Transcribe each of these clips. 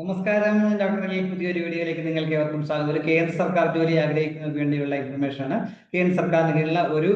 നമസ്കാരം ഡോക്ടർ ഈ പുതിയൊരു വീഡിയോയിലേക്ക് നിങ്ങൾക്ക് ഏവർക്കും സ്വാഗതം. ഒരു കേന്ദ്ര സർക്കാർ ജോലി ആഗ്രഹിക്കുന്നതിന് വേണ്ടിയുള്ള ഇൻഫർമേഷൻ ആണ് കേന്ദ്ര സർക്കാരിന് കീഴിലുള്ള ഒരു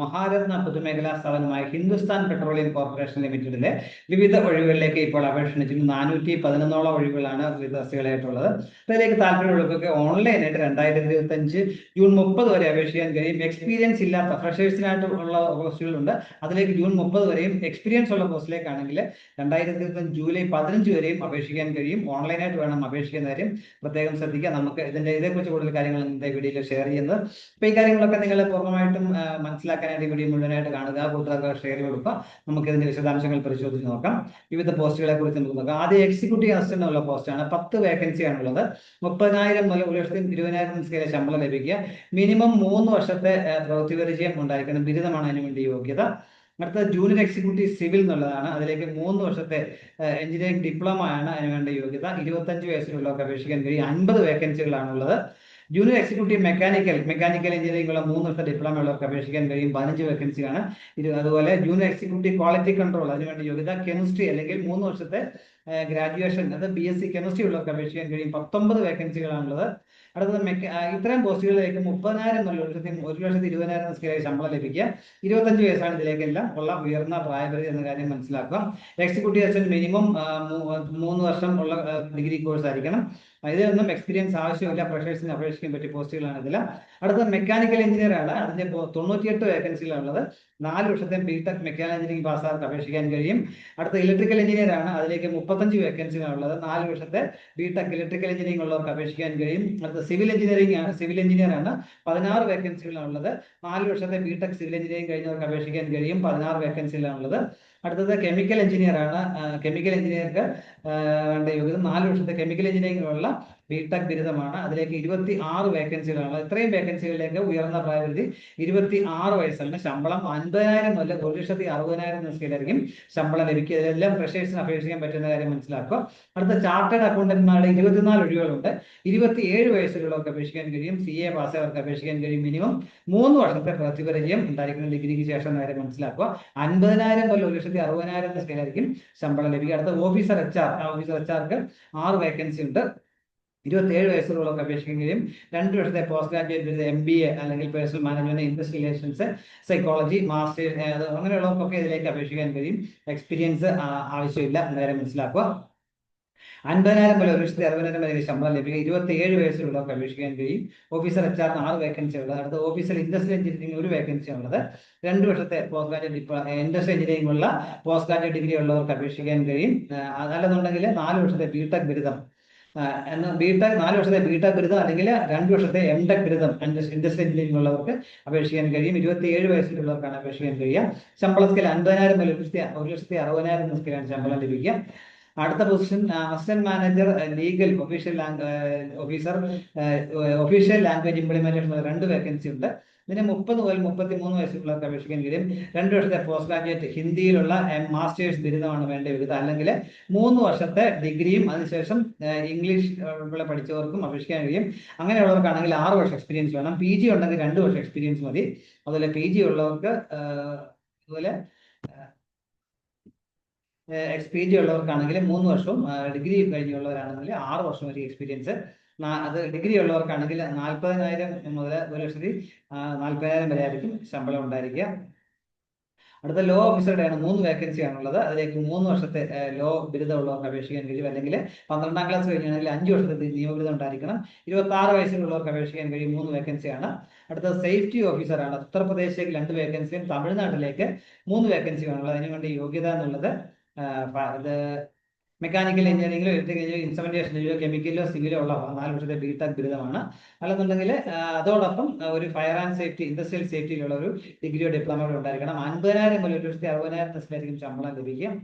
മഹാരത്ന പൊതുമേഖലാ സ്ഥാപനമായ ഹിന്ദുസ്ഥാൻ പെട്രോളിയം കോർപ്പറേഷൻ ലിമിറ്റഡിലെ വിവിധ ഒഴിവുകളിലേക്ക് ഇപ്പോൾ അപേക്ഷ നാനൂറ്റി പതിനൊന്നോളം ഒഴിവുകളാണ് വിദ്യാർത്ഥികളായിട്ടുള്ളത്. അതിലേക്ക് താല്പര്യമുള്ളവർക്കൊക്കെ ഓൺലൈനായിട്ട് രണ്ടായിരത്തി ഇരുപത്തി അഞ്ച് ജൂൺ മുപ്പത് വരെ അപേക്ഷിക്കാൻ കഴിയും. എക്സ്പീരിയൻസ് ഇല്ലാത്ത ഫ്രഷേഴ്സിനായിട്ടുള്ള പോസ്റ്റുകളുണ്ട് അതിലേക്ക് ജൂൺ മുപ്പത് വരെയും എക്സ്പീരിയൻസ് ഉള്ള പോസ്റ്റിലേക്കാണെങ്കിൽ രണ്ടായിരത്തി ഇരുപത്തി ജൂലൈ പതിനഞ്ച് വരെയും അപേക്ഷിക്കാൻ കഴിയും. ഓൺലൈനായിട്ട് വേണം അപേക്ഷിക്കുന്ന കാര്യം. പ്രത്യേകം ശ്രദ്ധിക്കുക. നമുക്ക് ഇതിന്റെ ഇതേക്കുറിച്ച് കൂടുതൽ കാര്യങ്ങൾ ഇന്നത്തെ വീഡിയോയിൽ ഷെയർ ചെയ്യുന്നത്. അപ്പൊ ഈ കാര്യങ്ങളൊക്കെ നിങ്ങൾ പൂർണമായിട്ടും മനസ്സിലാക്കാനായിട്ട് വീഡിയോ മുഴുവനായിട്ട് കാണുക. കൂട്ടുകാർക്ക് ഷെയർ കൊടുക്കുക. നമുക്ക് ഇതിന്റെ വിശദാംശങ്ങൾ പരിശോധിച്ച് നോക്കാം. വിവിധ പോസ്റ്റുകളെ കുറിച്ച് നമുക്ക് നോക്കാം. ആദ്യം എക്സിക്യൂട്ടീവ് അസിസ്റ്റന്റ് ഉള്ള പോസ്റ്റാണ് പത്ത് വേക്കൻസി ആണുള്ളത് മുപ്പതിനായിരം മുതൽ ഒരു ലക്ഷത്തി ഇരുപതിനായിരം സ്കെയിലെ ശമ്പളം ലഭിക്കുക. മിനിമം മൂന്ന് വർഷത്തെ പ്രവൃത്തി പരിചയം ഉണ്ടായിരിക്കണം. ബിരുദമാണ് അതിനുവേണ്ടി യോഗ്യത. അടുത്ത ജൂനിയർ എക്സിക്യൂട്ടീവ് സിവിൽ എന്നുള്ളതാണ്. അതിലേക്ക് മൂന്ന് വർഷത്തെ എഞ്ചിനീയറിംഗ് ഡിപ്ലോമ ആണ് അതിന് വേണ്ട യോഗ്യത. ഇരുപത്തഞ്ച് വയസ്സിലുള്ളവർക്ക് അപേക്ഷിക്കാൻ കഴിയും. അൻപത് വേക്കൻസികളാണുള്ളത്. Junior executive mechanical mechanical engineering ഉള്ള മൂന്ന് വർഷത്തെ ഡിപ്ലോമ ഉള്ളവർക്ക് അപേക്ഷിക്കാൻ കഴിയും. പതിനഞ്ച് വേക്കൻസിയാണ് ഇത് അതുപോലെ ജൂനിയർ എക്സിക്യൂട്ടീവ് ക്വാളിറ്റി കൺട്രോൾ അതിനുവേണ്ടി യോഗ്യത. കെമിസ്ട്രി അല്ലെങ്കിൽ മൂന്ന് വർഷത്തെ ഗ്രാജുവേഷൻ അത് ബി എസ് സി കെമിസ്ട്രി ഉള്ളവർക്ക് അപേക്ഷിക്കാൻ കഴിയും. പത്തൊമ്പത് വേക്കൻസികളാണുള്ളത്. അടുത്തത് മെക്ക ഇത്രയും പോസ്റ്റുകളിലേക്ക് മുപ്പതിനായിരം മുതൽ ഒരു ലക്ഷത്തി ഒരു ലക്ഷത്തി ഇരുപതിനായിരം സ്കെയിലായി ശമ്പളം ലഭിക്കുക. ഇരുപത്തഞ്ച് വയസ്സാണ് ഇതിലേക്കെല്ലാം ഉള്ള ഉയർന്ന പ്രായപരിധി എന്ന കാര്യം മനസ്സിലാക്കുക. എക്സിക്യൂട്ടീവ് അസിസ്റ്റന്റ് മിനിമം മൂന്ന് വർഷം ഉള്ള ഡിഗ്രി കോഴ്സ് ആയിരിക്കണം. ഇതിലൊന്നും എക്സ്പീരിയൻസ് ആവശ്യമില്ല. ഫ്രഷേഴ്സിന് അപേക്ഷിക്കാൻ പറ്റിയ പോസ്റ്റുകളാണ് ഇതിൽ അടുത്ത മെക്കാനിക്കൽ എഞ്ചിനീയർ ആണ്. അതിന്റെ തൊണ്ണൂറ്റിയെട്ട് വേക്കൻസികളുള്ളത് നാല് വർഷത്തെ ബി ടെക് മെക്കാനിക്കൽ എഞ്ചിനീയറിംഗ് പാസ്സാർക്ക് അപേക്ഷിക്കാൻ കഴിയും. അടുത്ത ഇലക്ട്രിക്കൽ എഞ്ചിനീയർ ആണ്. അതിലേക്ക് മുപ്പത്തഞ്ച് വേക്കൻസികളുള്ളത് നാല് വർഷത്തെ ബി ടെക് ഇലക്ട്രിക്കൽ എഞ്ചിനീയറിംഗ് ഉള്ളവർക്ക് അപേക്ഷിക്കാൻ കഴിയും. അടുത്ത സിവിൽ എഞ്ചിനീയറിംഗ് ആണ്. സിവിൽ എഞ്ചിനീയർ ആണ്. പതിനാറ് വേക്കൻസികളാണുള്ളത് നാല് വർഷത്തെ ബി ടെക് സിവിൽ എഞ്ചിനീയറിംഗ് കഴിഞ്ഞവർക്ക് അപേക്ഷിക്കാൻ കഴിയും. പതിനാറ് വേക്കൻസികളാണുള്ളത് അടുത്തത് കെമിക്കൽ എഞ്ചിനീയർ ആണ്. കെമിക്കൽ എഞ്ചിനീയർക്ക് വേണ്ട യോഗ്യത നാല് വർഷത്തെ കെമിക്കൽ എഞ്ചിനീയറിംഗിലുള്ള ബിടെക് ബിരുദമാണ്. അതിലേക്ക് ഇരുപത്തി ആറ് വേക്കൻസികളാണ് ഇത്രയും വേക്കൻസികളിലേക്ക് ഉയർന്ന പ്രായപരിധി ഇരുപത്തി ആറ് വയസ്സാണ്. ശമ്പളം അൻപതിനായിരം മുതൽ ഒരു ലക്ഷത്തി അറുപതിനായിരം ദിവസത്തിലായിരിക്കും ശമ്പളം ലഭിക്കുക. ഇതെല്ലാം ഫ്രഷേഴ്സിന് അപേക്ഷിക്കാൻ പറ്റുന്ന കാര്യം മനസ്സിലാക്കുക. അടുത്ത ചാർട്ടേഡ് അക്കൗണ്ടന്റ്മാരുടെ ഇരുപത്തിനാല് ഒഴിവുകളുണ്ട്. ഇരുപത്തി ഏഴ് വയസ്സുകളൊക്കെ അപേക്ഷിക്കാൻ കഴിയും. സി എ പാസ്സായവർക്ക് അപേക്ഷിക്കാൻ കഴിയും. മിനിമം മൂന്ന് വർഷത്തെ പ്രതിപരിചയം ഉണ്ടായിരിക്കുന്ന ഡിഗ്രിക്ക് ശേഷം നേരെ മനസ്സിലാക്കുക. അൻപതിനായിരം മുതൽ ഒരു ലക്ഷത്തി അറുപതിനായിരം എന്ന സ്കെയിലായിരിക്കും ശമ്പളം ലഭിക്കുക അടുത്ത officer H R officer H ആർക്ക് ആറ് വേക്കൻസി ഉണ്ട്. ഇരുപത്തിയേഴ് വയസ്സുള്ളവർക്ക് അപേക്ഷിക്കുകയും രണ്ട് വർഷത്തെ post graduate M B A അല്ലെങ്കിൽ personnel management industry relations psychology masters അങ്ങനെയുള്ളവർക്കൊക്കെ ഇതിലേക്ക് അപേക്ഷിക്കാൻ കഴിയും. എക്സ്പീരിയൻസ് ആവശ്യമില്ല. നേരെ മനസ്സിലാക്കുക. അൻപതിനായിരം മുതൽ ഒരു ലക്ഷത്തി അറുപതിനായിരം വരെ ശമ്പളം ലഭിക്കുക. ഇരുപത്തി ഏഴ് വയസ്സിലുള്ളവർക്ക് അപേക്ഷിക്കാൻ കഴിയും ഓഫീസർ എച്ച് ആറിന് ആറ് വേക്കൻസി ഉള്ളത്. അടുത്ത ഓഫീസർ ഇൻഡസ്ട്രിയൽ എഞ്ചിനീയറിംഗ് ഒരു വേക്കൻസി ഉള്ളത്. രണ്ട് വർഷത്തെ പോസ്റ്റ് ഗ്രാജുവേറ്റ് ഇൻഡസ്ട്രിയൽ എഞ്ചിനീയറിംഗ് ഉള്ള പോസ്റ്റ് ഗ്രാജുവേറ്റ് ഡിഗ്രി ഉള്ളവർക്ക് അപേക്ഷിക്കാൻ കഴിയും. അതല്ലെന്നുണ്ടെങ്കിൽ നാല് വർഷത്തെ ബി ടെക് ബിരുദം. എന്നാൽ എന്ന് ബി ടെക് നാല് വർഷത്തെ ബി ടെക് ബിരുദം അല്ലെങ്കിൽ രണ്ട് വർഷത്തെ എം ടെക് ബിരുദം ഇൻഡസ്ട്രി എഞ്ചിനീയറിംഗ് ഉള്ളവർക്ക് അപേക്ഷിക്കാൻ കഴിയും. ഇരുപത്തിയേഴ് വയസ്സിലുള്ളവർക്കാണ് അപേക്ഷിക്കാൻ കഴിയുക. ശമ്പള സ്കെയിൽ അൻപതിനായിരം ഒരു ലക്ഷത്തി ഒരു ലക്ഷത്തി അറുപതിനായിരം എന്ന ശമ്പളം ലഭിക്കുക. അടുത്ത position assistant manager legal official officer official language implementation രണ്ട് വേക്കൻസി ഉണ്ട്. ഇതിന് മുപ്പത് മുതൽ മുപ്പത്തി മൂന്ന് വയസ്സുള്ളവർക്ക് അപേക്ഷിക്കാൻ കഴിയും. രണ്ട് വർഷത്തെ പോസ്റ്റ് ഗ്രാജുവേറ്റ് ഹിന്ദിയിലുള്ള മാസ്റ്റേഴ്സ് ബിരുദമാണ് വേണ്ട ബിരുദം അല്ലെങ്കിൽ മൂന്ന് വർഷത്തെ ഡിഗ്രിയും അതിനുശേഷം ഇംഗ്ലീഷ് പഠിച്ചവർക്കും അപേക്ഷിക്കാൻ കഴിയും. അങ്ങനെയുള്ളവർക്കാണെങ്കിൽ ആറ് വർഷം എക്സ്പീരിയൻസ് വേണം. പി ജി ഉണ്ടെങ്കിൽ രണ്ട് വർഷം എക്സ്പീരിയൻസ് മതി. അതുപോലെ പി ജി ഉള്ളവർക്ക് അതുപോലെ എക്സ് പി ജി ഉള്ളവർക്കാണെങ്കിൽ മൂന്ന് വർഷവും ഡിഗ്രി കഴിഞ്ഞുള്ളവരാണെങ്കിൽ ആറ് വർഷം വരെ എക്സ്പീരിയൻസ് അത് ഡിഗ്രി ഉള്ളവർക്കാണെങ്കിൽ നാൽപ്പതിനായിരം മുതൽ ഒരു ലക്ഷത്തി നാൽപ്പതിനായിരം വരെ ആയിരിക്കും ശമ്പളം ഉണ്ടായിരിക്കുക. അടുത്ത ലോ ഓഫീസറുടെ ആണ് മൂന്ന് വേക്കൻസി ആണുള്ളത്. അതിലേക്ക് മൂന്ന് വർഷത്തെ ലോ ബിരുദമുള്ളവർക്ക് അപേക്ഷിക്കാൻ കഴിയും. അല്ലെങ്കിൽ പന്ത്രണ്ടാം ക്ലാസ് കഴിഞ്ഞാണെങ്കിൽ അഞ്ച് വർഷത്തെ നിയമബിരുദം ഉണ്ടായിരിക്കണം. ഇരുപത്തി ആറ് വയസ്സിലുള്ളവർക്ക് അപേക്ഷിക്കാൻ കഴിയും മൂന്ന് വേക്കൻസിയാണ് അടുത്ത സേഫ്റ്റി ഓഫീസറാണ് ഉത്തർപ്രദേശിലേക്ക് രണ്ട് വേക്കൻസിയും തമിഴ്നാട്ടിലേക്ക് മൂന്ന് വേക്കൻസിയുമാണുള്ളത് അതിനു വേണ്ടി യോഗ്യത എന്നുള്ളത് മെക്കാനിക്കൽ എഞ്ചിനീയറിംഗിലോ ഇലക്ട്രിക്കൽ ഇൻസ്ട്രുമെന്റേഷനിലോ കെമിക്കലിലോ സിവിലോ ഉള്ള നാല് വർഷത്തെ ബി ടെക് ബിരുദമാണ് അല്ലെന്നുണ്ടെങ്കിൽ അതോടൊപ്പം ഒരു ഫയർ ആൻഡ് സേഫ്റ്റി ഇൻഡസ്ട്രിയൽ സേഫ്റ്റിയിലുള്ള ഒരു ഡിഗ്രിയോ ഡിപ്ലോമയോ ഉണ്ടായിരിക്കണം. അൻപതിനായിരം മുതൽ ഒരു ലക്ഷത്തി അറുപതിനായിരം ദിവസത്തിലായിരിക്കും ശമ്പളം ലഭിക്കും.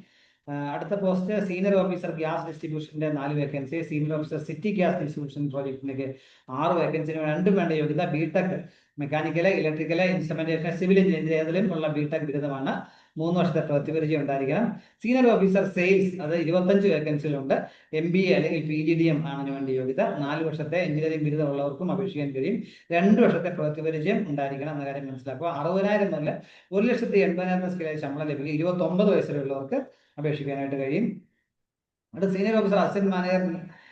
അടുത്ത പോസ്റ്റ് സീനിയർ ഓഫീസർ ഗ്യാസ് ഡിസ്ട്രിബ്യൂഷന്റെ നാല് vacancy senior officer city gas distribution പ്രോജക്റ്റിലേക്ക് ആറ് വേക്കൻസി രണ്ടും വേണ്ട യോഗ്യത B tech mechanical electrical instrumentation civil engineering ഏതിലും ഉള്ള ബി ടെക് ബിരുദമാണ്. മൂന്ന് വർഷത്തെ പ്രതിപരിചയം ഉണ്ടായിരിക്കണം. സീനിയർ ഓഫീസർ സെയിൽസ് അത് ഇരുപത്തഞ്ച് വേക്കൻസികളുണ്ട് എം ബി എ അല്ലെങ്കിൽ പി ജി ഡി എം ആണ് വേണ്ടി യോഗ്യത. നാല് വർഷത്തെ എഞ്ചിനീയറിംഗ് ബിരുദം ഉള്ളവർക്കും അപേക്ഷിക്കാൻ കഴിയും. രണ്ട് വർഷത്തെ പ്രതിപരിചയം ഉണ്ടായിരിക്കണം എന്ന കാര്യം മനസ്സിലാക്കുക. അറുപതിനായിരം മുതൽ ഒരു ലക്ഷത്തി എൺപതിനായിരം സ്കെയിലിൽ ശമ്പളം ലഭിക്കും. ഇരുപത്തി ഒമ്പത് വയസ്സിലുള്ളവർക്ക് അപേക്ഷിക്കാനായിട്ട് കഴിയും. അവിടെ സീനിയർ ഓഫീസർ അസിസ്റ്റന്റ് മാനേജർ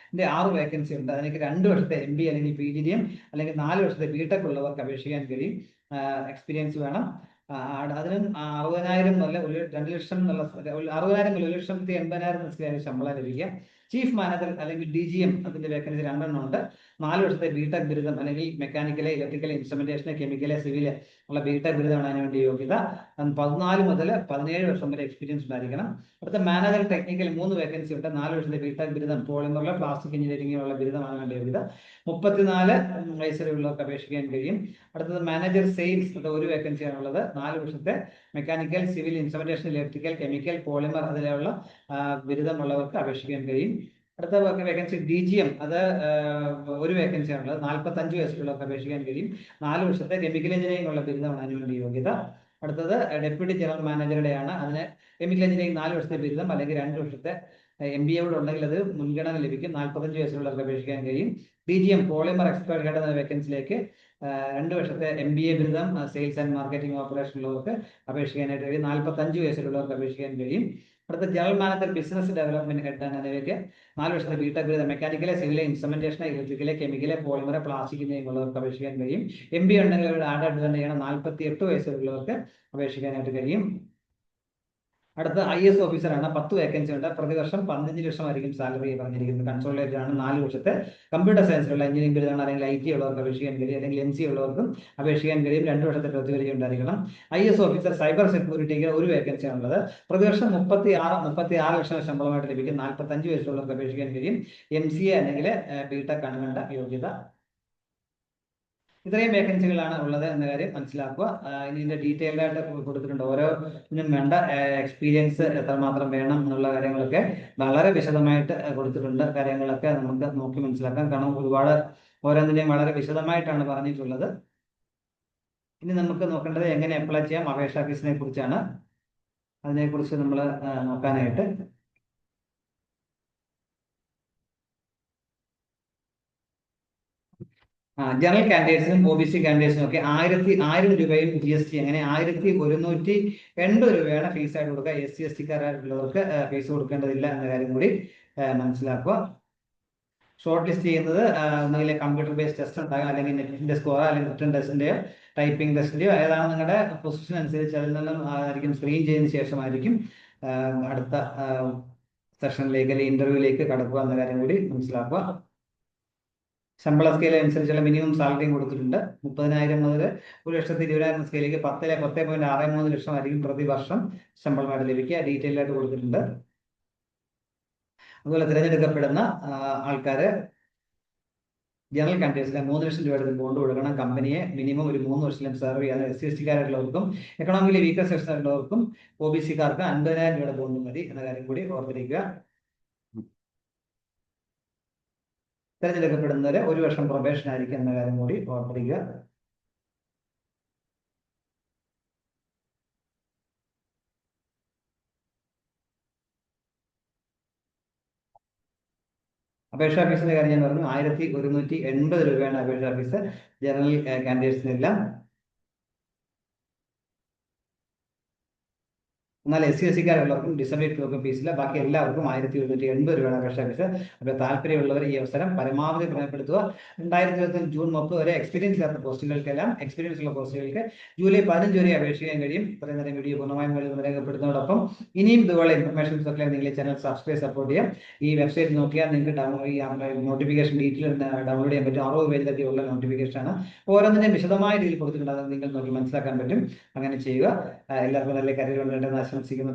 ഇതിന്റെ ആറ് വേക്കൻസി ഉണ്ട്. അതിലേക്ക് രണ്ട് വർഷത്തെ എം ബി അല്ലെങ്കിൽ പി ജി ഡി എം അല്ലെങ്കിൽ നാല് വർഷത്തെ ബി ടെക് ഉള്ളവർക്ക് അപേക്ഷിക്കാൻ കഴിയും. എക്സ്പീരിയൻസ് വേണം. അതിനും അറുപതിനായിരം നല്ല ഒരു രണ്ട് ലക്ഷം എന്നുള്ള അറുപതിനായിരം ഒരു ലക്ഷത്തി എൺപതിനായിരം ശമ്പളം ലഭിക്കുക. ചീഫ് മാനേജർ അല്ലെങ്കിൽ ഡി ജി എം അതിന്റെ വേക്കൻസി രണ്ടെണ്ണം ഉണ്ട്. നാല് വർഷത്തെ ബി ടെക് ബിരുദം അല്ലെങ്കിൽ മെക്കാനിക്കലെ ഇലക്ട്രിക്കൽ ഇൻസ്ട്രുമെന്റേഷൻ കെമിക്കലെ സിവിൽ ഉള്ള ബി ടെക് ബിരുദമാണ് അതിന് വേണ്ടി യോഗ്യത. പതിനാല് മുതൽ പതിനേഴ് വർഷം വരെ എക്സ്പീരിയൻസ് ഉണ്ടായിരിക്കണം അടുത്ത മാനേജർ ടെക്നിക്കൽ മൂന്ന് വേക്കൻസി ഉണ്ട് നാല് വർഷത്തെ ബി ടെക് ബിരുദം പോളിമറിലെ പ്ലാസ്റ്റിക് എഞ്ചിനീയറിംഗിലുള്ള ബിരുദമാണ് വേണ്ട യോഗ്യത. മുപ്പത്തിനാല് വയസ്സിലുള്ളവർക്ക് അപേക്ഷിക്കാൻ കഴിയും. അടുത്തത് മാനേജർ സെയിൽസ് ഒരു വേക്കൻസിയാണ് ഉള്ളത്. നാല് വർഷത്തെ mechanical civil instrumentation electrical chemical polymer അതിലുള്ള ബിരുദമുള്ളവർക്ക് അപേക്ഷിക്കാൻ കഴിയും. അടുത്ത വേക്കൻസി ഡി ജി എം അത് ഒരു ഒരു വേക്കൻസിയാണ് നാൽപ്പത്തി നാൽപ്പത്തഞ്ച് വയസ്സുള്ളവർക്ക് അപേക്ഷിക്കാൻ കഴിയും. നാല് വർഷത്തെ കെമിക്കൽ എഞ്ചിനീയറിംഗ് ഉള്ള ബിരുദമാണ് അതിനുവേണ്ടി യോഗ്യത. അടുത്തത് ഡെപ്യൂട്ടി ജനറൽ മാനേജറുടെയാണ് അതിന് കെമിക്കൽ എഞ്ചിനീയറിംഗ് നാല് വർഷത്തെ ബിരുദം അല്ലെങ്കിൽ രണ്ട് വർഷത്തെ എം ബി എവിടെ ഉണ്ടെങ്കിൽ അത് മുൻഗണന ലഭിക്കും. നാൽപ്പത്തഞ്ച് വയസ്സിലുള്ളവർക്ക് അപേക്ഷിക്കാൻ കഴിയും. D G M polymer expert head എന്ന വേക്കൻസിലേക്ക് രണ്ട് വർഷത്തെ എം ബി എ ബിരുദം സെയിൽസ് ആൻഡ് മാർക്കറ്റിംഗ് ഓപ്പറേഷൻ ഉള്ളവർക്ക് അപേക്ഷിക്കാനായിട്ട് കഴിയും. നാൽപ്പത്തഞ്ച് വയസ്സിലുള്ളവർക്ക് അപേക്ഷിക്കാൻ കഴിയും. അടുത്ത general manager business development head ആണ് അതിലേക്ക്. നാല് വർഷത്തെ ബിടെക് ബിരുദം. മെക്കാനിക്കലെ സിവിലെ ഇൻസ്ട്രുമെന്റേഷൻ ഇലക്ട്രിക്കലെ കെമിക്കലെ പോളിമറെ പ്ലാസ്റ്റിക് എന്നിവയുള്ളവർക്ക് അപേക്ഷിക്കാൻ കഴിയും. എം ബി ഉണ്ടെങ്കിൽ ആഡ് അഡ്വാന്റ് ചെയ്യണം. നാൽപ്പത്തി എട്ട് വയസ്സുള്ളവർക്ക് അപേക്ഷിക്കാനായിട്ട് കഴിയും. അടുത്ത ഐ എസ് ഓഫീസറാണ് പത്ത് വേക്കൻസി ഉണ്ട്. പ്രതിവർഷം പതിനഞ്ച് ലക്ഷം ആയിരിക്കും സാലറി പറഞ്ഞിരിക്കുന്നത്. കൺസോളേറ്റർ ആണ് നാല് വർഷത്തെ. കമ്പ്യൂട്ടർ സയൻസിലുള്ള എഞ്ചിനീയറിംഗ് ബിരുദമാണ്. അല്ലെങ്കിൽ ഐ ടി ഉള്ളവർക്ക് അപേക്ഷിക്കാൻ കഴിയും. അല്ലെങ്കിൽ എം സി ഉള്ളവർക്കും അപേക്ഷിക്കാൻ കഴിയും. രണ്ട് വർഷത്തെ പ്രതിവരി ഉണ്ടായിരിക്കണം. ഐ എസ് ഓഫീസർ സൈബർ സെക്യൂരിറ്റിക്ക് ഒരു വേക്കൻസി ആണുള്ളത് പ്രതിവർഷം മുപ്പത്തി ആറ് മുപ്പത്തി ആറ് ലക്ഷം ശമ്പളമായിട്ട് ലഭിക്കും. നാൽപ്പത്തഞ്ച് വയസ്സുള്ളവർക്ക് അപേക്ഷിക്കാൻ കഴിയും. എം സി എ അല്ലെങ്കിൽ ബി ടെക് ആണ് യോഗ്യത ഇത്രയും വേക്കൻസികളാണ് ഉള്ളത് എന്ന കാര്യം മനസ്സിലാക്കുക. ഇതിന്റെ ഡീറ്റെയിൽഡ് ആയിട്ട് കൊടുത്തിട്ടുണ്ട്. ഓരോന്നിനും വേണ്ട എക്സ്പീരിയൻസ് എത്രമാത്രം വേണം എന്നുള്ള കാര്യങ്ങളൊക്കെ വളരെ വിശദമായിട്ട് കൊടുത്തിട്ടുണ്ട്. കാര്യങ്ങളൊക്കെ നമുക്ക് നോക്കി മനസ്സിലാക്കാം. കാരണം ഒരുപാട് ഓരോന്നിനെയും വളരെ വിശദമായിട്ടാണ് പറഞ്ഞിട്ടുള്ളത്. ഇനി നമുക്ക് നോക്കേണ്ടത് എങ്ങനെ അപ്ലൈ ചെയ്യാം അപേക്ഷാ ഫീസിനെ കുറിച്ചാണ്. അതിനെക്കുറിച്ച് നമ്മൾ നോക്കാനായിട്ട് ജനറൽ കാൻഡിഡേറ്റ്സിനും ഒ ബി സി കാൻഡിഡേറ്റ്സിനും ഒക്കെ ആയിരത്തി ആയിരം രൂപയും ജി എസ് ടി അങ്ങനെ ആയിരത്തി ഒരുന്നൂറ്റി എൺപത് രൂപയാണ് ഫീസ് ആയിട്ട് കൊടുക്കുക. എസ് സി എസ് ടിക്കാരായിട്ടുള്ളവർക്ക് ഫീസ് കൊടുക്കേണ്ടതില്ല എന്ന കാര്യം കൂടി മനസ്സിലാക്കുക. ഷോർട്ട് ലിസ്റ്റ് ചെയ്യുന്നത് ആ, ഒന്നുകിൽ കമ്പ്യൂട്ടർ ബേസ്ഡ് ടെസ്റ്റ് ഉണ്ടാകും അല്ലെങ്കിൽ നെറ്റിന്റെ സ്കോർ അല്ലെങ്കിൽ റിട്ടേൺ ടെസ്റ്റിന്റെയോ ടൈപ്പിംഗ് ടെസ്റ്റിന്റെയോ ഏതാണ് നിങ്ങളുടെ പൊസിഷൻ അനുസരിച്ച് അതിൽ നിന്നും ആയിരിക്കും സ്ക്രീൻ ചെയ്തതിന് ശേഷമായിരിക്കും ആ, അടുത്ത സെഷനിലേക്ക് അല്ലെങ്കിൽ ഇന്റർവ്യൂവിലേക്ക് കടക്കുക എന്ന കാര്യം കൂടി മനസ്സിലാക്കുക. ശമ്പള സ്കെയിൽ അനുസരിച്ചുള്ള മിനിമം സാലറിയും കൊടുത്തിട്ടുണ്ട്. മുപ്പതിനായിരം മുതൽ ഒരു ലക്ഷത്തി ഇരുപതിനായിരം സ്കെയിലേക്ക് പത്തിലെ പത്ത് പോയിന്റ് ആറ് മൂന്ന് ലക്ഷം ആയിരിക്കും പ്രതിവർഷം ശമ്പളമായിട്ട് ലഭിക്കുക. ഡീറ്റെയിൽ ആയിട്ട് കൊടുത്തിട്ടുണ്ട്. അതുപോലെ തിരഞ്ഞെടുക്കപ്പെടുന്ന ആൾക്കാര് ജനറൽ കാൻഡിഡേറ്റ്സിന് മൂന്ന് ലക്ഷം രൂപയുടെ ബോണ്ട് കൊടുക്കണം. കമ്പനിയെ മിനിമം ഒരു മൂന്ന് വർഷം സെർവ് ചെയ്യാൻ എസ് സി എസ് ടിക്കാരുള്ളവർക്കും എക്കണോമിക്കലി വീക്കർ സെക്ഷൻ ഉള്ളവർക്കും ഒ ബി സിക്കാർക്ക് അൻപതിനായിരം രൂപയുടെ ബോണ്ട് മതി എന്ന കാര്യം കൂടി ഓർത്തിരിക്കുക. തിരഞ്ഞെടുക്കപ്പെടുന്നവര് ഒരു വർഷം പ്രൊബേഷൻ ആയിരിക്കും എന്ന കാര്യം കൂടി ഓർമ്മിക്കുക അപേക്ഷാ ഫീസിന്റെ കാര്യം ഞാൻ പറഞ്ഞു. ആയിരത്തി ഒരുന്നൂറ്റി എൺപത് രൂപയാണ് അപേക്ഷാ ഫീസ് ജനറൽ കാൻഡിഡേറ്റ്സിനെല്ലാം എന്നാൽ എസ് സി എസ് സിക്കാരുള്ളവർക്കും ഡിസബിലിറ്റികൾക്കും ഫീസില്ല ബാക്കി എല്ലാവർക്കും ആയിരത്തി ഒരുന്നൂറ്റി എൺപത് രൂപയാണ് അപേക്ഷാ ഫീസ് അപ്പോൾ താല്പര്യമുള്ളവർ ഈ അവസരം പരമാവധി പ്രയോജനപ്പെടുത്തുക. രണ്ടായിരത്തി ഇരുപത്തി ജൂൺ മുപ്പത് വരെ എക്സ്പീരിയൻസ് ഇല്ലാത്ത പോസ്റ്റുകൾക്കെല്ലാം എക്സ്പീരിയൻസ് ഉള്ള പോസ്റ്റുകൾക്ക് ജൂലൈ പതിനഞ്ച് വരെ അപേക്ഷിക്കാൻ കഴിയും. ഇത്രയും നേരം വീഡിയോ പൂർണമായും വേണ്ടി രേഖപ്പെടുത്തുന്നതോടൊപ്പം ഇനിയും ഇതുപോലെ ഇൻഫർമേഷൻസ് ഒക്കെ നിങ്ങൾ ചാനൽ സബ്സ്ക്രൈബ് സപ്പോർട്ട് ചെയ്യാം. ഈ വെബ്സൈറ്റ് നോക്കിയാൽ നിങ്ങൾക്ക് ഡൗൺലോഡ് ചെയ്യാൻ നോട്ടിഫിക്കേഷൻ ഡീറ്റെയിൽ ഡൗൺലോഡ് ചെയ്യാൻ പറ്റും. അറുപത് പേജിലൊക്കെയുള്ള നോട്ടിഫിക്കേഷൻ ആണ്. ഓരോന്നിനെയും വിശദമായ രീതിയിൽ കൊടുത്തിട്ടുണ്ട് അത് നിങ്ങൾ നോക്കി മനസ്സിലാക്കാൻ പറ്റും. അങ്ങനെ ചെയ്യുക. എല്ലാവർക്കും നല്ല കരിയർ ഉണ്ടായിട്ട് Constelação de Sigma